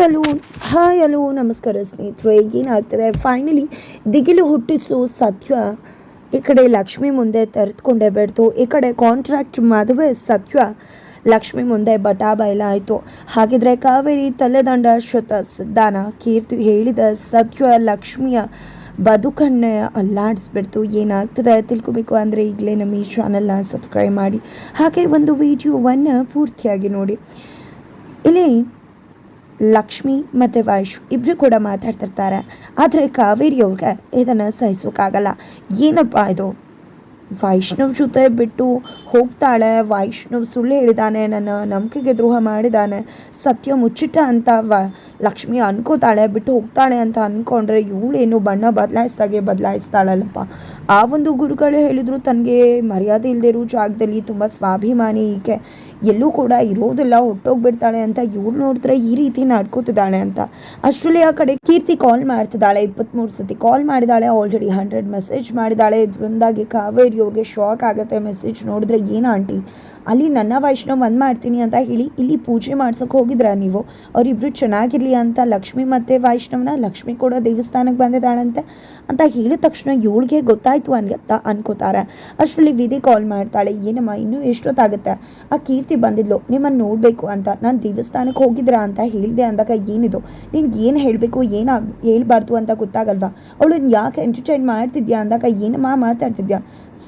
Hi hello hi hello ನಮಸ್ಕಾರ ಸ್ನೇಹಿತರೆ, ಏನಾಗ್ತದೆ? ಫೈನಲಿ ದಿಗಿಲು ಹುಟ್ಟಿಸು ಸತ್ಯ ಈ ಕಡೆ ಲಕ್ಷ್ಮಿ ಮುಂದೆ ತೆರೆದುಕೊಂಡೇ ಬಿಡ್ತು ಈ ಕಡೆ ಕಾಂಟ್ರಾಕ್ಟ್ ಮದುವೆ ಸತ್ಯ ಲಕ್ಷ್ಮಿ ಮುಂದೆ ಬಟಾ ಬಯಲಾಯಿತು ಹಾಗಿದ್ರೆ ಕಾವೇರಿ ತಲೆದಂಡ ಶ್ವತ ಸಿದ್ಧಾನ ಕೀರ್ತಿ ಹೇಳಿದ ಸತ್ಯ ಲಕ್ಷ್ಮಿಯ ಬದುಕನ್ನ ಅಲ್ಲಾಡಿಸ್ಬಿಡ್ತು. ಏನಾಗ್ತದೆ? ತಿಳ್ಕೊಬೇಕು ಅಂದರೆ ಈಗಲೇ ನಮ್ಮ ಈ ಚಾನಲ್ನ ಸಬ್ಸ್ಕ್ರೈಬ್ ಮಾಡಿ. ಹಾಗೆ ಒಂದು ವಿಡಿಯೋವನ್ನು ಪೂರ್ತಿಯಾಗಿ ನೋಡಿ. ಇಲ್ಲಿ ಲಕ್ಷ್ಮಿ ಮತ್ತು ವೈಶ್ ಇಬ್ಬರು ಕೂಡ ಮಾತಾಡ್ತಿರ್ತಾರೆ. ಆದರೆ ಕಾವೇರಿ ಅವ್ರಿಗೆ ಇದನ್ನು ಸಹಿಸೋಕ್ಕಾಗಲ್ಲ ಏನಪ್ಪ ಇದು? ವೈಷ್ಣವ್ ಜೊತೆ ಬಿಟ್ಟು ಹೋಗ್ತಾಳೆ. ವೈಷ್ಣವ್ ಸುಳ್ಳು ಹೇಳಿದಾನೆ, ನನ್ನ ನಂಬಿಕೆಗೆ ದ್ರೋಹ ಮಾಡಿದಾನೆ. ಸತ್ಯ ಮುಚ್ಚಿಟ್ಟ ಅಂತ ವ ಲಕ್ಷ್ಮಿ ಅನ್ಕೋತಾಳೆ. ಬಿಟ್ಟು ಹೋಗ್ತಾಳೆ ಅಂತ ಅಂದ್ಕೊಂಡ್ರೆ ಇವಳೇನು ಬಣ್ಣ ಬದಲಾಯಿಸ್ದಾಗೆ ಬದಲಾಯಿಸ್ತಾಳಲ್ಲಪ್ಪ. ಆ ಒಂದು ಗುರುಗಳು ಹೇಳಿದ್ರು ತನಗೆ ಮರ್ಯಾದೆ ಇಲ್ಲದೆ ಇರೋ ಜಾಗದಲ್ಲಿ ತುಂಬ ಸ್ವಾಭಿಮಾನಿ ಈಕೆ. ಎಲ್ಲೂ ಕೂಡ ಇರೋದಿಲ್ಲ ಹೊಟ್ಟೋಗ್ಬಿಡ್ತಾಳೆ ಅಂತ ಇವಳು ನೋಡಿದ್ರೆ ಈ ರೀತಿ ನಡ್ಕೋತಿದ್ದಾಳೆ ಅಂತ. ಅಷ್ಟರಲ್ಲಿ ಆ ಕಡೆ ಕೀರ್ತಿ ಕಾಲ್ ಮಾಡ್ತಿದ್ದಾಳೆ. ಇಪ್ಪತ್ತ್ಮೂರು ಸತಿ ಕಾಲ್ ಮಾಡಿದಾಳೆ. ಆಲ್ರೆಡಿ ಹಂಡ್ರೆಡ್ ಮೆಸೇಜ್ ಮಾಡಿದಾಳೆ. ಇದರಿಂದಾಗಿ ಕಾವೇರಿ ಅವ್ರಿಗೆ ಶಾಕ್ ಆಗುತ್ತೆ ಮೆಸೇಜ್ ನೋಡಿದ್ರೆ ಏನು ಆಂಟಿ ಅಲ್ಲಿ ನನ್ನ ವೈಷ್ಣವ್ ಬಂದ್ ಮಾಡ್ತೀನಿ ಅಂತ ಹೇಳಿ ಇಲ್ಲಿ ಪೂಜೆ ಮಾಡ್ಸೋಕೆ ಹೋಗಿದ್ರ ನೀವು? ಅವರಿಬ್ಬರು ಚೆನ್ನಾಗಿರಲಿ ಅಂತ ಲಕ್ಷ್ಮಿ ಮತ್ತು ವೈಷ್ಣವನ ಲಕ್ಷ್ಮಿ ಕೂಡ ದೇವಸ್ಥಾನಕ್ಕೆ ಬಂದಿದ್ದಾಳಂತೆ ಅಂತ ಹೇಳಿದ ತಕ್ಷಣ ಇವಳಿಗೆ ಗೊತ್ತಾಯ್ತು ಅನ್ಗತ್ತ ಅನ್ಕೋತಾರೆ. ಅಷ್ಟರಲ್ಲಿ ವಿಧಿ ಕಾಲ್ ಮಾಡ್ತಾಳೆ, ಏನಮ್ಮ, ಇನ್ನೂ ಎಷ್ಟೊತ್ತಾಗುತ್ತೆ? ಆ ಕೀರ್ತಿ ಬಂದಿದ್ಲು ನಿಮ್ಮನ್ನು ನೋಡಬೇಕು ಅಂತ. ನಾನು ದೇವಸ್ಥಾನಕ್ಕೆ ಹೋಗಿದ್ರಾ ಅಂತ ಹೇಳಿದೆ ಅಂದಾಗ ಏನಿದು? ನಿನ್ಗೆ ಏನು ಹೇಳಬೇಕು ಏನಾಗ ಹೇಳ್ಬಾರ್ದು ಅಂತ ಗೊತ್ತಾಗಲ್ವಾ? ಅವಳು ಯಾಕೆ ಎಂಟರ್ಟೈನ್ ಮಾಡ್ತಿದ್ಯಾ ಅಂದಾಗ, ಏನಮ್ಮ, ಮಾತಾಡ್ತಿದ್ಯಾ?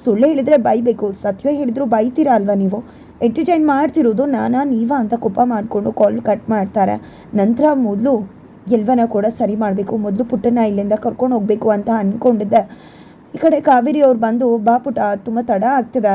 ಸುಳ್ಳು ಹೇಳಿದ್ರೆ ಬೈಬೇಕು, ಸತ್ಯ ಹೇಳಿದ್ರು ಬೈತೀರಾ ಅಲ್ವಾ ನೀವು? ಎಂಟರ್ಟೈನ್ ಮಾಡ್ತಿರೋದು ನಾನಾ ನೀವಾ ಅಂತ ಕೋಪ ಮಾಡಿಕೊಂಡು ಕಾಲ್ ಕಟ್ ಮಾಡ್ತಾರೆ. ನಂತರ ಮೊದಲು ಎಲ್ವನ ಕೂಡ ಸರಿ ಮಾಡಬೇಕು. ಮೊದಲು ಪುಟ್ಟನ ಇಲ್ಲಿಂದ ಕರ್ಕೊಂಡು ಹೋಗಬೇಕು ಅಂತ ಅಂದ್ಕೊಂಡಿದ್ದೆ ಈ ಕಡೆ ಕಾವೇರಿ ಅವ್ರು ಬಂದು, ಬಾ ಪುಟ ತುಂಬ ತಡ ಆಗ್ತಿದೆ.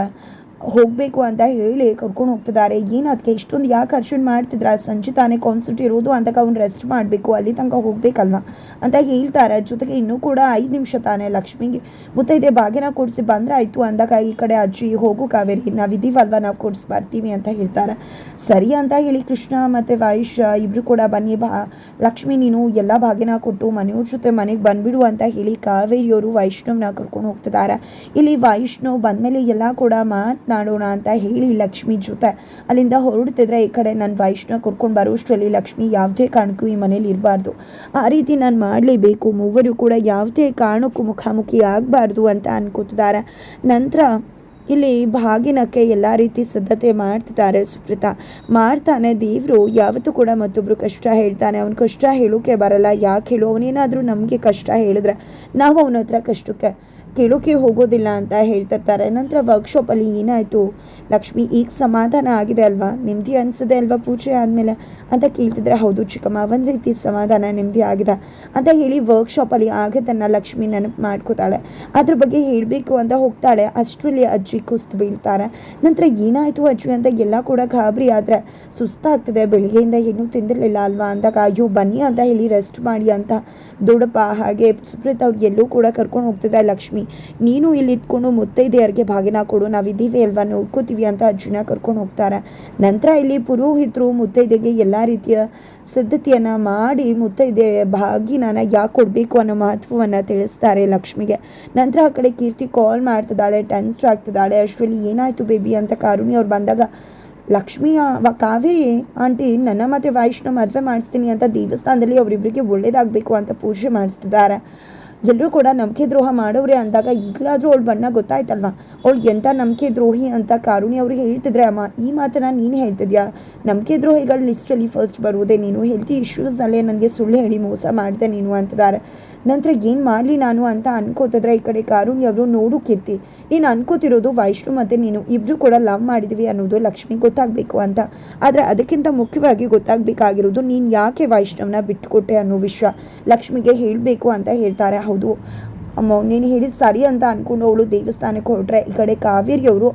ಹೋಗಬೇಕು ಅಂತ ಹೇಳಿ ಕರ್ಕೊಂಡು ಹೋಗ್ತಿದ್ದಾರೆ. ಏನು ಅದಕ್ಕೆ ಇಷ್ಟೊಂದು ಯಾಕೆ ಅರ್ಶನ್ ಮಾಡ್ತಿದ್ರ? ಸಂಜೆ ತಾನೇ ಕಾನ್ಸರ್ಟ್ ಇರೋದು ಅಂದಾಗ ಅವ್ನು ರೆಸ್ಟ್ ಮಾಡಬೇಕು. ಅಲ್ಲಿ ತನಕ ಹೋಗಬೇಕಲ್ವ? ಅಂತ ಹೇಳ್ತಾರೆ. ಜೊತೆಗೆ ಇನ್ನೂ ಕೂಡ ಐದು ನಿಮಿಷ ತಾನೇ ಲಕ್ಷ್ಮಿಗೆ. ಮುತ್ತೈದೆ ಬಾಗಿನ ಕೊಡಿಸಿ ಬಂದ್ರೆ ಆಯಿತು ಅಂದಾಗ ಈ ಕಡೆ ಅಜ್ಜಿ, ಹೋಗು ಕಾವೇರಿ ನಾವಿದ್ದೀವಲ್ವ ನಾವು ಕೊಡಿಸಿ ಬರ್ತೀವಿ ಅಂತ ಹೇಳ್ತಾರೆ. ಸರಿ ಅಂತ ಹೇಳಿ ಕೃಷ್ಣ ಮತ್ತು ವಾಯುಷ್ ಇಬ್ಬರು ಕೂಡ ಬನ್ನಿ ಬಾ. ಲಕ್ಷ್ಮಿ, ನೀನು ಎಲ್ಲ ಭಾಗ್ಯನ ಕೊಟ್ಟು ಮನೆಯವ್ರ ಜೊತೆ ಮನೆಗೆ ಬಂದ್ಬಿಡು ಅಂತ ಹೇಳಿ ಕಾವೇರಿಯವರು ವೈಷ್ಣವ್ನ ಕರ್ಕೊಂಡು ಹೋಗ್ತಿದ್ದಾರೆ. ಇಲ್ಲಿ ವೈಷ್ಣವ್ ಬಂದಮೇಲೆ ಎಲ್ಲ ಕೂಡ ಮಾತನಾಡೋಣ ಅಂತ ಹೇಳಿ ಲಕ್ಷ್ಮಿ ಜೊತೆ ಅಲ್ಲಿಂದ ಹೊರಡ್ತಿದ್ರೆ ಈ ಕಡೆ ನನ್ನ ವೈಷ್ಣವ ಕರ್ಕೊಂಡು ಬರೋಷ್ಟರಲ್ಲಿ ಲಕ್ಷ್ಮಿ ಯಾವುದೇ ಕಾರಣಕ್ಕೂ ಈ ಮನೇಲಿ ಇರಬಾರ್ದು. ಆ ರೀತಿ ನಾನು ಮಾಡಲೇಬೇಕು, ಮೂವರು ಕೂಡ ಯಾವುದೇ ಕಾರಣಕ್ಕೂ ಮುಖಾಮುಖಿ ಆಗಬಾರ್ದು ಅಂತ ಅನ್ಕೋತಿದ್ದಾರೆ. ನಂತರ ಇಲ್ಲಿ ಭಾಗಿನಕ್ಕೆ ಎಲ್ಲ ರೀತಿ ಸಿದ್ಧತೆ ಮಾಡ್ತಿದ್ದಾರೆ ಸುಪ್ರೀತ. ಮಾಡ್ತಾನೆ, ದೇವರು ಯಾವತ್ತೂ ಕೂಡ ಮತ್ತೊಬ್ಬರು ಕಷ್ಟ ಹೇಳ್ತಾನೆ. ಅವ್ನ ಕಷ್ಟ ಹೇಳೋಕೆ ಬರಲ್ಲ. ಯಾಕೆ ಹೇಳು? ಅವನೇನಾದರೂ ನಮಗೆ ಕಷ್ಟ ಹೇಳಿದ್ರೆ ನಾವು ಅವನ ಹತ್ರ ಕಷ್ಟಕ್ಕೆ ಕೇಳೋಕೆ ಹೋಗೋದಿಲ್ಲ ಅಂತ ಹೇಳ್ತಿರ್ತಾರೆ. ನಂತರ ವರ್ಕ್ಶಾಪಲ್ಲಿ ಏನಾಯಿತು? ಲಕ್ಷ್ಮಿ ಈಗ ಸಮಾಧಾನ ಆಗಿದೆ ಅಲ್ವಾ? ನೆಮ್ಮದಿ ಅನಿಸಿದೆ ಅಲ್ವಾ ಪೂಜೆ ಆದಮೇಲೆ? ಅಂತ ಕೇಳ್ತಿದ್ರೆ, ಹೌದು ಚಿಕ್ಕಮ್ಮ, ಒಂದು ರೀತಿ ಸಮಾಧಾನ, ನೆಮ್ಮದಿ ಆಗಿದೆ ಅಂತ ಹೇಳಿ ವರ್ಕ್ಶಾಪಲ್ಲಿ ಆಗದನ್ನು ಲಕ್ಷ್ಮಿ ನೆನಪು ಮಾಡ್ಕೋತಾಳೆ. ಅದ್ರ ಬಗ್ಗೆ ಹೇಳಬೇಕು ಅಂತ ಹೋಗ್ತಾಳೆ. ಅಷ್ಟರಲ್ಲಿ ಅಜ್ಜಿ ಕುಸ್ತು ಬೀಳ್ತಾರೆ. ನಂತರ ಏನಾಯಿತು ಅಜ್ಜಿ ಅಂತ ಎಲ್ಲ ಕೂಡ ಗಾಬರಿ ಆದರೆ ಸುಸ್ತಾಗ್ತಿದೆ. ಬೆಳಿಗ್ಗೆಯಿಂದ ಏನೂ ತಿಂದಿರಲಿಲ್ಲ ಅಲ್ವಾ? ಅಂದಾಗ, ಅಯ್ಯೋ, ಬನ್ನಿ ಅಂತ ಹೇಳಿ ರೆಸ್ಟ್ ಮಾಡಿ ಅಂತ ದೊಡ್ಡಪ್ಪ ಹಾಗೆ ಸುಪ್ರೀತ್ ಅವ್ರು ಎಲ್ಲೂ ಕೂಡ ಕರ್ಕೊಂಡು ಹೋಗ್ತಿದ್ರೆ ಲಕ್ಷ್ಮಿ. ನೀನು ಇಲ್ಲಿ ಇಟ್ಕೊಂಡು ಮುತ್ತೈದೆಯರಿಗೆ ಭಾಗಿನ ಕೊಡು, ನಾವಿದ್ದೀವಿ ಅಲ್ವಾ? ನೋಡ್ಕೋತೀವಿ ಅಂತ ಅಜ್ಜಿನ ಕರ್ಕೊಂಡು ಹೋಗ್ತಾರೆ. ನಂತರ ಇಲ್ಲಿ ಪುರೋಹಿತರು ಮುತ್ತೈದೆಗೆ ಎಲ್ಲ ರೀತಿಯ ಸಿದ್ಧತೆಯನ್ನು ಮಾಡಿ ಮುತ್ತೈದೆ ಭಾಗಿನ ಯಾಕೆ ಕೊಡಬೇಕು ಅನ್ನೋ ಮಹತ್ವವನ್ನು ತಿಳಿಸ್ತಾರೆ ಲಕ್ಷ್ಮಿಗೆ. ನಂತರ ಆ ಕಡೆ ಕೀರ್ತಿ ಕಾಲ್ ಮಾಡ್ತಿದ್ದಾಳೆ ಟೆನ್ಸ್ಟ್ ಆಗ್ತಿದ್ದಾಳೆ. ಅಶ್ವಲಿ ಏನಾಯಿತು ಬೇಬಿ ಅಂತ ಕಾರುಣಿ ಅವ್ರು ಬಂದಾಗ ಲಕ್ಷ್ಮಿಯ ಕಾವೇರಿ, ಆಂಟಿ, ನನ್ನ ಮತ್ತು ವೈಷ್ಣವ್ ಮದುವೆ ಮಾಡಿಸ್ತೀನಿ ಅಂತ ದೇವಸ್ಥಾನದಲ್ಲಿ ಅವರಿಬ್ಬರಿಗೆ ಒಳ್ಳೇದಾಗಬೇಕು ಅಂತ ಪೂಜೆ ಮಾಡಿಸ್ತಿದ್ದಾರೆ. ಎಲ್ಲರೂ ಕೂಡ ನಂಬಿಕೆ ದ್ರೋಹ ಮಾಡೋರೆ ಅಂದಾಗ ಈಗಲಾದರೂ ಅವಳ ಬಣ್ಣ ಗೊತ್ತಾಯ್ತಲ್ವಾ? ಅವಳು ಎಂಥ ನಂಬಿಕೆ ದ್ರೋಹಿ ಅಂತ ಕಾರುಣಿ ಅವ್ರಿಗೆ ಹೇಳ್ತಿದ್ರೆ, ಅಮ್ಮ, ಈ ಮಾತನ್ನ ನೀನು ಹೇಳ್ತಿದ್ಯಾ? ನಂಬಿಕೆ ದ್ರೋಹಿಗಳ ಲಿಸ್ಟಲ್ಲಿ ಫಸ್ಟ್ ಬರುವುದೇ ನೀನು? ಹೆಲ್ತಿ ಇಶ್ಯೂಸ್ನಲ್ಲೇ ನನಗೆ ಸುಳ್ಳು ಹೇಳಿ ಮೋಸ ಮಾಡಿದೆ ನೀನು, ಅಂತಿದ್ದಾರೆ. ನಂತರ ಏನು ಮಾಡಲಿ ನಾನು? ಅಂತ ಅನ್ಕೋತಿದ್ರೆ ಈ ಕಡೆ ಕಾರುಣಿ ಅವರು, ನೋಡು ಕೀರ್ತಿ, ನೀನು ಅನ್ಕೋತಿರೋದು ವೈಷ್ಣು ಮತ್ತು ನೀನು. ಇಬ್ಬರು ಕೂಡ ಲವ್ ಮಾಡಿದ್ವಿ ಅನ್ನೋದು ಲಕ್ಷ್ಮಿ ಗೊತ್ತಾಗಬೇಕು ಅಂತ. ಆದರೆ ಅದಕ್ಕಿಂತ ಮುಖ್ಯವಾಗಿ ಗೊತ್ತಾಗಬೇಕಾಗಿರೋದು ನೀನು ಯಾಕೆ ವೈಷ್ಣವ್ನ ಬಿಟ್ಟುಕೊಟ್ಟೆ ಅನ್ನೋ ವಿಷಯ ಲಕ್ಷ್ಮಿಗೆ ಹೇಳಬೇಕು ಅಂತ ಹೇಳ್ತಾರೆ. ಹೌದು. ಅಮ್ಮ, ನೀನು ಹೇಳಿದ ಸರಿ ಅಂತ ಅಂದ್ಕೊಂಡು ಅವಳು ದೇವಸ್ಥಾನಕ್ಕೆ ಹೊರಟ್ರೆ, ಈ ಕಡೆ ಕಾವೇರಿಯವರು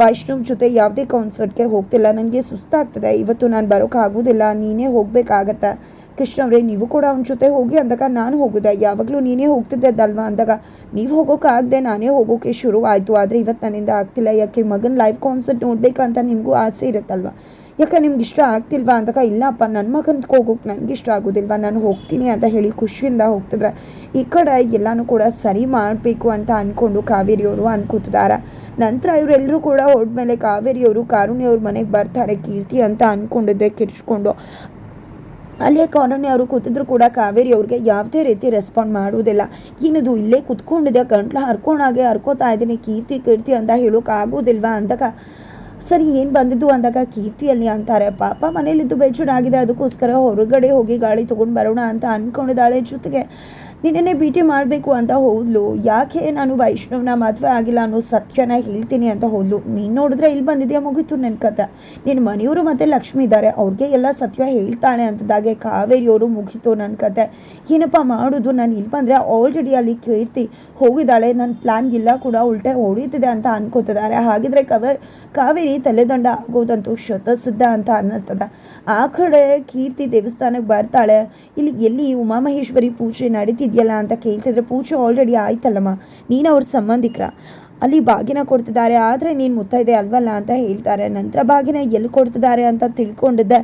ವೈಷ್ಣವ್ ಜೊತೆ ಯಾವುದೇ ಕಾನ್ಸರ್ಟ್ಗೆ ಹೋಗ್ತಿಲ್ಲ. ನನಗೆ ಸುಸ್ತಾಗ್ತದೆ. ಇವತ್ತು ನಾನು ಬರೋಕ್ಕಾಗೋದಿಲ್ಲ ನೀನೇ ಹೋಗಬೇಕಾಗತ್ತೆ. ಕೃಷ್ಣ ಅವರೇ, ನೀವು ಕೂಡ ಅವನ ಜೊತೆ ಹೋಗಿ ಅಂದಾಗ ನಾನು ಹೋಗಿದೆ. ಯಾವಾಗಲೂ ನೀನೇ ಹೋಗ್ತಿದ್ದಲ್ವಾ ಅಂದಾಗ ನೀವು ಹೋಗೋಕ್ಕಾಗದೆ ನಾನೇ ಹೋಗೋಕೆ ಶುರು ಆಯಿತು ಆದರೆ ಇವತ್ತು ನನ್ನಿಂದ ಆಗ್ತಿಲ್ಲ. ಯಾಕೆ ಮಗನ ಲೈವ್ ಕಾನ್ಸರ್ಟ್ ನೋಡಬೇಕಂತ ನಿಮಗೂ ಆಸೆ ಇರುತ್ತಲ್ವ? ಯಾಕೆ ನಿಮ್ಗೆ ಇಷ್ಟ ಆಗ್ತಿಲ್ವಾ ಅಂದಾಗ ಇಲ್ಲಪ್ಪ ನನ್ನ ಮಗನ ಹೋಗೋಕೆ ನನಗೆ ಇಷ್ಟ ಆಗೋದಿಲ್ವಾ, ನಾನು ಹೋಗ್ತೀನಿ ಅಂತ ಹೇಳಿ ಖುಷಿಯಿಂದ ಹೋಗ್ತಿದ್ರೆ. ಈ ಕಡೆ ಎಲ್ಲನೂ ಕೂಡ ಸರಿ ಮಾಡಬೇಕು ಅಂತ ಅಂದ್ಕೊಂಡು ಕಾವೇರಿಯವರು ಅನ್ಕೋತಿದ್ದಾರೆ ನಂತರ ಇವರೆಲ್ಲರೂ ಕೂಡ ಹೋದ್ಮೇಲೆ ಕಾವೇರಿಯವರು ಕಾರುಣ್ಯವ್ರ ಮನೆಗೆ ಬರ್ತಾರೆ, ಕೀರ್ತಿ ಅಂತ ಅಂದ್ಕೊಂಡಿದ್ದೆ ಕಿರ್ಚ್ಕೊಂಡು. ಅಲ್ಲೇ ಕಾರುಣ್ಯ ಅವರು ಕೂತಿದ್ರು ಕೂಡ ಕಾವೇರಿ ಅವ್ರಿಗೆ ಯಾವುದೇ ರೀತಿ ರೆಸ್ಪಾಂಡ್ ಮಾಡುವುದಿಲ್ಲ. ಏನದು ಇಲ್ಲೇ ಕುತ್ಕೊಂಡಿದೆ ಗಂಟ್ಲು ಹರ್ಕೊಂಡಾಗೆ ಹರ್ಕೋತಾ ಇದ್ದೀನಿ, ಕೀರ್ತಿ ಕೀರ್ತಿ ಅಂತ ಹೇಳೋಕ್ಕಾಗೋದಿಲ್ವಾ ಅಂದಾಗ ಸರಿ, ಏನು ಬಂದಿದ್ದು ಅಂದಾಗ ಕೀರ್ತಿಯಲ್ಲಿ ಅಂತಾರೆ, ಪಾಪ ಮನೇಲಿದ್ದು ಬೇಜಾರಾಗಿದೆ, ಅದಕ್ಕೋಸ್ಕರ ಹೊರಗಡೆ ಹೋಗಿ ಗಾಳಿ ತೊಗೊಂಡು ಬರೋಣ ಅಂತ ಅಂದ್ಕೊಂಡಿದ್ದಾಳೆ ಜೊತೆಗೆ. ನಿನ್ನೆ ಭೇಟಿ ಮಾಡಬೇಕು ಅಂತ ಹೋದ್ಲು. ಯಾಕೆ ನಾನು ವೈಷ್ಣವನ ಮದುವೆ ಆಗಿಲ್ಲ ಅನ್ನೋ ಸತ್ಯನ ಹೇಳ್ತೀನಿ ಅಂತ ಹೋದ್ಲು. ನೀನು ನೋಡಿದ್ರೆ ಇಲ್ಲಿ ಬಂದಿದೆಯಾ ಮುಗೀತು ನನ್ನ ಕತೆ. ನಿನ್ನ ಮನೆಯವರು ಮತ್ತು ಲಕ್ಷ್ಮಿ ಇದ್ದಾರೆ ಅವ್ರಿಗೆ ಎಲ್ಲ ಸತ್ಯ ಹೇಳ್ತಾಳೆ ಅಂತದಾಗೆ ಕಾವೇರಿಯವರು ಮುಗೀತು ನನ್ನ ಕತೆ. ಏನಪ್ಪ ಮಾಡೋದು? ನಾನು ಇಲ್ಲಿ ಬಂದರೆ ಆಲ್ರೆಡಿ ಅಲ್ಲಿ ಕೀರ್ತಿ ಹೋಗಿದ್ದಾಳೆ. ನನ್ನ ಪ್ಲ್ಯಾನ್ ಇಲ್ಲ ಕೂಡ ಉಲ್ಟೆ ಹೊಡೀತಿದೆ ಅಂತ ಅನ್ಕೋತಿದ್ದಾರೆ ಹಾಗಿದ್ರೆ ಕವರ್, ಕಾವೇರಿ ತಲೆದಂಡ ಆಗೋದಂತೂ ಶತಸಿದ್ಧ ಅಂತ ಅನ್ನಿಸ್ತದೆ. ಆ ಕಡೆ ಕೀರ್ತಿ ದೇವಸ್ಥಾನಕ್ಕೆ ಬರ್ತಾಳೆ. ಇಲ್ಲಿ ಎಲ್ಲಿ ಉಮಾಮಹೇಶ್ವರಿ ಪೂಜೆ ನಡೀತಿದ್ಯಲ್ಲ ಅಂತ ಕೇಳ್ತಿದ್ರೆ ಪೂಜೆ ಆಲ್ರೆಡಿ ಆಯ್ತಲ್ಲಮ್ಮ. ನೀನು ಅವ್ರ ಸಂಬಂಧಿಕರ. ಅಲ್ಲಿ ಬಾಗಿನ ಕೊಡ್ತಿದ್ದಾರೆ, ಆದರೆ ನೀನು ಮುತ್ತೈದೆ ಅಲ್ವಲ್ಲ ಅಂತ ಹೇಳ್ತಾರೆ. ನಂತರ ಬಾಗಿನ ಎಲ್ಲಿ ಕೊಡ್ತಿದ್ದಾರೆ ಅಂತ ತಿಳ್ಕೊಂಡಿದ್ದೆ.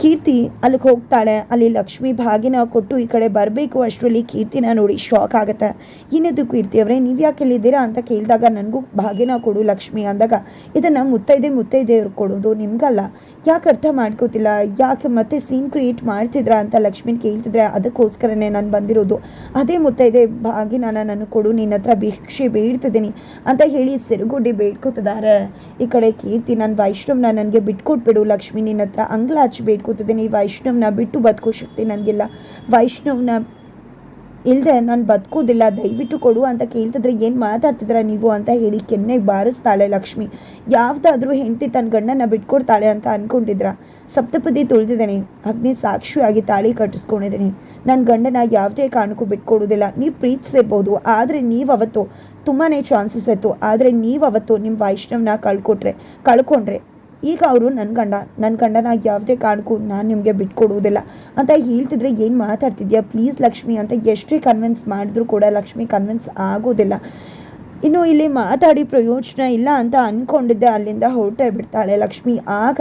ಕೀರ್ತಿ ಅಲ್ಲಿಗೆ ಹೋಗ್ತಾಳೆ. ಅಲ್ಲಿ ಲಕ್ಷ್ಮಿ ಭಾಗಿನ ಕೊಟ್ಟು ಈ ಕಡೆ ಬರಬೇಕು. ಅಷ್ಟರಲ್ಲಿ ಕೀರ್ತಿನ ನೋಡಿ ಶಾಕ್ ಆಗುತ್ತೆ. ಇನ್ನದು ಕೀರ್ತಿ ಅವರೇ, ನೀವು ಯಾಕೆ ಇಲ್ಲಿದ್ದೀರಾ ಅಂತ ಕೇಳಿದಾಗ ನನಗೂ ಭಾಗಿನ ಕೊಡು ಲಕ್ಷ್ಮಿ ಅಂದಾಗ, ಇದನ್ನು ಮುತ್ತೈದೆ ಮುತ್ತೈದೆಯವ್ರು ಕೊಡೋದು ನಿಮಗಲ್ಲ. ಯಾಕೆ ಅರ್ಥ ಮಾಡ್ಕೋತಿಲ್ಲ? ಯಾಕೆ ಮತ್ತೆ ಸೀನ್ ಕ್ರಿಯೇಟ್ ಮಾಡ್ತಿದ್ರಾ ಅಂತ ಲಕ್ಷ್ಮಿನ ಕೇಳ್ತಿದ್ರೆ ಅದಕ್ಕೋಸ್ಕರನೇ ನಾನು ಬಂದಿರೋದು. ಅದೇ ಮುತ್ತೈದೆ ಭಾಗಿನ ನನಗೆ ಕೊಡು ನಿನ್ನ ಹತ್ರ ಭಿಕ್ಷೆ ಬೇಡ್ತಿದ್ದೀನಿ ಅಂತ ಹೇಳಿ ಸಿರುಗುಡ್ಡಿ ಬೇಡ್ಕೋತಿದ್ದಾರೆ ಈ ಕಡೆ ಕೀರ್ತಿ ನಾನು ವೈಷ್ಣವ್ನ ನನಗೆ ಬಿಟ್ಕೊಟ್ಬಿಡು ಲಕ್ಷ್ಮಿ ನಿನ್ನ ಹತ್ರ ಅಂಗ್ಲಾಚಿ ಬೇಡ್ಕೋತಿದ್ದೀನಿ ವೈಷ್ಣವ್ನ ಬಿಟ್ಟು ಬದುಕೋ ಶಕ್ತಿ ನನಗಿಲ್ಲ. ವೈಷ್ಣವ್ನ ಇಲ್ಲದೆ ನಾನು ಬದುಕೋದಿಲ್ಲ ದಯವಿಟ್ಟು ಕೊಡು ಅಂತ ಕೇಳ್ತಿದ್ರೆ ಏನು ಮಾತಾಡ್ತಿದ್ರ ನೀವು ಅಂತ ಹೇಳಿ ಕೆನ್ನೆಗೆ ಬಾರಿಸ್ತಾಳೆ ಲಕ್ಷ್ಮಿ. ಯಾವುದಾದ್ರೂ ಹೆಂಡತಿ ತನ್ನ ಗಂಡನ ಬಿಟ್ಕೊಡ್ತಾಳೆ ಅಂತ ಅಂದ್ಕೊಂಡಿದ್ರ ಸಪ್ತಪದಿ ತುಳಿದಿದ್ದೀನಿ. ಅಗ್ನಿ ಸಾಕ್ಷಿಯಾಗಿ ತಾಳಿ ಕಟ್ಟಿಸ್ಕೊಂಡಿದ್ದೀನಿ. ನನ್ನ ಗಂಡನ ಯಾವುದೇ ಕಾರಣಕ್ಕೂ ಬಿಟ್ಕೊಡೋದಿಲ್ಲ ನೀವು ಪ್ರೀತಿಸಿರ್ಬೋದು. ಆದರೆ ನೀವು ಅವತ್ತು ತುಂಬಾ ಚಾನ್ಸಸ್ ಇತ್ತು. ಆದರೆ ನೀವು ಅವತ್ತು ನಿಮ್ಮ ವೈಷ್ಣವನ ಕಳ್ಕೊಟ್ರೆ ಕಳ್ಕೊಂಡ್ರೆ ಈಗ ಅವರು ನನ್ನ ಗಂಡ ನನ್ನ ಗಂಡನ ಯಾವುದೇ ಕಾರಣಕ್ಕೂ ನಾನು ನಿಮಗೆ ಬಿಟ್ಕೊಡುವುದಿಲ್ಲ. ಅಂತ ಹೇಳ್ತಿದ್ರೆ ಏನು ಮಾತಾಡ್ತಿದ್ಯಾ? ಪ್ಲೀಸ್ ಲಕ್ಷ್ಮಿ ಅಂತ ಎಷ್ಟೇ ಕನ್ವಿನ್ಸ್ ಮಾಡಿದ್ರು ಕೂಡ ಲಕ್ಷ್ಮಿ ಕನ್ವಿನ್ಸ್ ಆಗೋದಿಲ್ಲ. ಇನ್ನು ಇಲ್ಲಿ ಮಾತಾಡಿ ಪ್ರಯೋಜನ ಇಲ್ಲ ಅಂತ ಅಂದ್ಕೊಂಡಿದ್ದೆ ಅಲ್ಲಿಂದ ಹೊರಟೇ ಬಿಡ್ತಾಳೆ ಲಕ್ಷ್ಮಿ. ಆಗ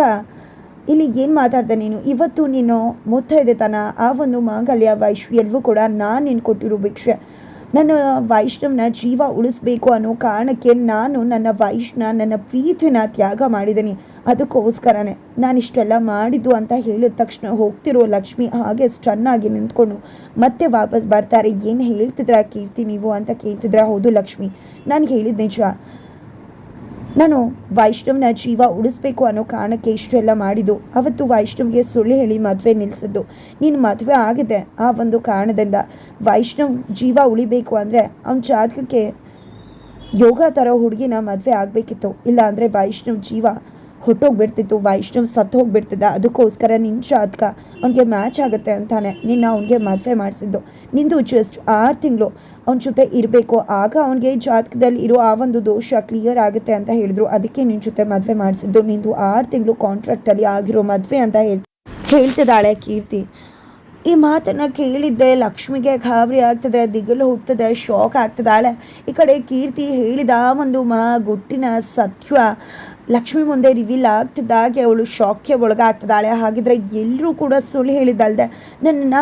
ಇಲ್ಲಿ ಏನು ಮಾತಾಡ್ದೆ ನೀನು? ಇವತ್ತು ನೀನು ಮುತ್ತೈದೆತನ, ಆ ಒಂದು ಮಾಂಗಲ್ಯ ವೈಶ್ವ ಎಲ್ಲವೂ ಕೂಡ ನಾನು ನೀನು ಕೊಟ್ಟಿರೋ ಭಿಕ್ಷೆ. ನನ್ನ ವೈಷ್ಣವನ ಜೀವ ಉಳಿಸ್ಬೇಕು ಅನ್ನೋ ಕಾರಣಕ್ಕೆ ನಾನು ನನ್ನ ವೈಷ್ಣ, ನನ್ನ ಪ್ರೀತಿನ ತ್ಯಾಗ ಮಾಡಿದ್ದೀನಿ. ಅದಕ್ಕೋಸ್ಕರನೇ ನಾನು ಇಷ್ಟೆಲ್ಲ ಮಾಡಿದ್ದು ಅಂತ ಹೇಳಿದ ತಕ್ಷಣ ಹೋಗ್ತಿರೋ ಲಕ್ಷ್ಮಿ ಹಾಗೆ ಚೆನ್ನಾಗಿ ನಿಂತ್ಕೊಂಡು, ಮತ್ತೆ ವಾಪಸ್ ಬರ್ತಾರೆ. ಏನು ಹೇಳ್ತಿದ್ರ ಕೀರ್ತಿ ನೀವು ಅಂತ ಕೇಳ್ತಿದ್ರ? ಹೌದು ಲಕ್ಷ್ಮಿ, ನಾನು ಹೇಳಿದ ನಿಜ. ನಾನು ವೈಷ್ಣವನ ಜೀವ ಉಳಿಸ್ಬೇಕು ಅನ್ನೋ ಕಾರಣಕ್ಕೆ ಇಷ್ಟೆಲ್ಲ ಮಾಡಿದ್ದು. ಅವತ್ತು ವೈಷ್ಣವ್ಗೆ ಸುಳ್ಳು ಹೇಳಿ ಮದುವೆ ನಿಲ್ಲಿಸಿದ್ದು ನೀನು ಮದುವೆ ಆಗಿದೆ ಆ ಒಂದು ಕಾರಣದಿಂದ. ವೈಷ್ಣವ್ ಜೀವ ಉಳಿಬೇಕು ಅಂದರೆ ಅವನ ಜಾತಕಕ್ಕೆ ಯೋಗ ಥರ ಹುಡುಗಿನ ಮದುವೆ ಆಗಬೇಕಿತ್ತು. ಇಲ್ಲಾಂದರೆ ವೈಷ್ಣವ್ ಜೀವ ಹೊಟ್ಟೋಗ್ಬಿಡ್ತಿತ್ತು ವೈಷ್ಣವ್ ಸತ್ತು ಹೋಗ್ಬಿಡ್ತಿದ್ದ ಅದಕ್ಕೋಸ್ಕರ ನಿನ್ನ ಜಾತಕ ಅವ್ನಿಗೆ ಮ್ಯಾಚ್ ಆಗುತ್ತೆ ಅಂತಾನೆ. ನಿನ್ನ ಅವನಿಗೆ ಮದುವೆ ಮಾಡಿಸಿದ್ದು. ನಿಂದು ಜಸ್ಟ್ ಆರು ತಿಂಗಳು ಅವನ ಜೊತೆ ಇರಬೇಕು. ಆಗ ಅವನಿಗೆ ಜಾತಕದಲ್ಲಿ ಇರೋ ಆ ಒಂದು ದೋಷ ಕ್ಲಿಯರ್ ಆಗುತ್ತೆ ಅಂತ ಹೇಳಿದ್ರು. ಅದಕ್ಕೆ ನಿನ್ನ ಜೊತೆ ಮದುವೆ ಮಾಡಿಸಿದ್ದು. ನಿಂದು ಆರು ತಿಂಗಳು ಕಾಂಟ್ರಾಕ್ಟಲ್ಲಿ ಆಗಿರೋ ಮದುವೆ ಅಂತ ಹೇಳ್, ಹೇಳ್ತಿದ್ದಾಳೆ ಕೀರ್ತಿ. ಈ ಮಾತನ್ನು ಕೇಳಿದ್ದೆ ಲಕ್ಷ್ಮಿಗೆ ಗಾಬರಿ ಆಗ್ತದೆ, ದಿಗಲು ಹುಟ್ಟುತ್ತದೆ ಶಾಕ್ ಆಗ್ತದಾಳೆ ಈ ಕಡೆ ಕೀರ್ತಿ ಹೇಳಿದ ಒಂದು ಮಾ, ಗುಟ್ಟಿನ ಸತ್ಯ ಲಕ್ಷ್ಮಿ ಮುಂದೆ ರಿವೀಲ್ ಆಗ್ತಿದ್ದಾಗೆ ಅವಳು ಶಾಕ್ಗೆ ಒಳಗಾಗ್ತಿದ್ದಾಳೆ. ಹಾಗಿದ್ರೆ ಎಲ್ಲರೂ ಕೂಡ ಸುಳ್ಳು ಹೇಳಿದ್ದಲ್ದೆ ನನ್ನ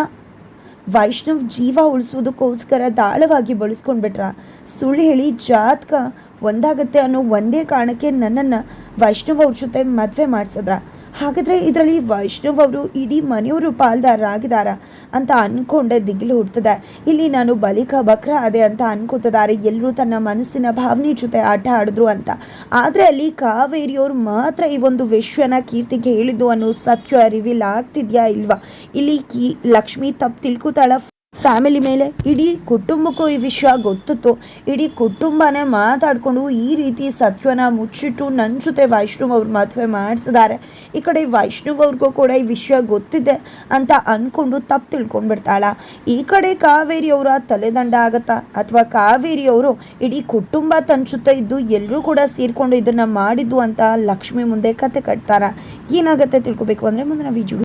ವೈಷ್ಣವ್ ಜೀವ ಉಳಿಸೋದಕ್ಕೋಸ್ಕರ ದಾಳವಾಗಿ ಬಳಸ್ಕೊಂಡ್ಬಿಟ್ರ. ಸುಳ್ಳು ಹೇಳಿ ಜಾತಕ ಒಂದಾಗತ್ತೆ ಅನ್ನೋ ಒಂದೇ ಕಾರಣಕ್ಕೆ ನನ್ನನ್ನು ವೈಷ್ಣವ್ರ ಜೊತೆ ಮದುವೆ ಮಾಡಿಸಿದ್ರ. ಹಾಗಾದರೆ ಇದರಲ್ಲಿ ವೈಷ್ಣವ್ ಅವರು ಇಡೀ ಮನೆಯವರು ಪಾಲ್ದಾರರಾಗಿದ್ದಾರ ಅಂತ ಅಂದ್ಕೊಂಡೆ ದಿಗಿಲು ಹುಡ್ತದೆ ಇಲ್ಲಿ ನಾನು ಬಲಿಕ ಬಕ್ರ ಅದೇ ಅಂತ ಅನ್ಕೋತಿದ್ದಾರೆ. ಎಲ್ಲರೂ ತನ್ನ ಮನಸ್ಸಿನ ಭಾವನೆ ಜೊತೆ ಆಟ ಆಡಿದ್ರು ಅಂತ. ಆದರೆ ಅಲ್ಲಿ ಕಾವೇರಿಯವರು ಮಾತ್ರ ಈ ಒಂದು ವಿಶ್ವನ ಕೀರ್ತಿಗೆ ಹೇಳಿದ್ದು ಅನ್ನೋ ಸತ್ಯ ರಿವೀಲ್ ಆಗ್ತಿದ್ಯಾ ಇಲ್ವಾ? ಇಲ್ಲಿ ಕೀ ಲಕ್ಷ್ಮಿ ತಪ್ಪು ತಿಳ್ಕೊತಾಳ ಫ್ಯಾಮಿಲಿ ಮೇಲೆ ಇಡೀ ಕುಟುಂಬಕ್ಕೂ ಈ ವಿಷಯ ಗೊತ್ತಿತ್ತು. ಇಡೀ ಕುಟುಂಬನೇ ಮಾತಾಡಿಕೊಂಡು ಈ ರೀತಿ ಸತ್ಯನ ಮುಚ್ಚಿಟ್ಟು ನನ್ನ ಜೊತೆ ವೈಷ್ಣವ್ ಅವ್ರ ಮದುವೆ ಮಾಡಿಸಿದ್ದಾರೆ. ಈ ಕಡೆ ವೈಷ್ಣವ್ ಅವ್ರಿಗೂ ಕೂಡ ಈ ವಿಷಯ ಗೊತ್ತಿದೆ ಅಂತ ಅಂದ್ಕೊಂಡು ತಪ್ಪು ತಿಳ್ಕೊಂಡ್ಬಿಡ್ತಾಳ. ಈ ಕಡೆ ಕಾವೇರಿ ಅವರ ತಲೆದಂಡ ಆಗತ್ತಾ? ಅಥವಾ ಕಾವೇರಿ ಅವರು ಇಡೀ ಕುಟುಂಬ ತನ್ನ ಜೊತೆ ಇದ್ದು ಎಲ್ಲರೂ ಕೂಡ ಸೇರಿಕೊಂಡು ಇದನ್ನು ಮಾಡಿದ್ದು ಅಂತ ಲಕ್ಷ್ಮಿ ಮುಂದೆ ಕತೆ ಕಟ್ತಾರ. ಏನಾಗತ್ತೆ ತಿಳ್ಕೊಬೇಕು ಅಂದರೆ ಮುಂದಿನ ವಿಡಿಯೋ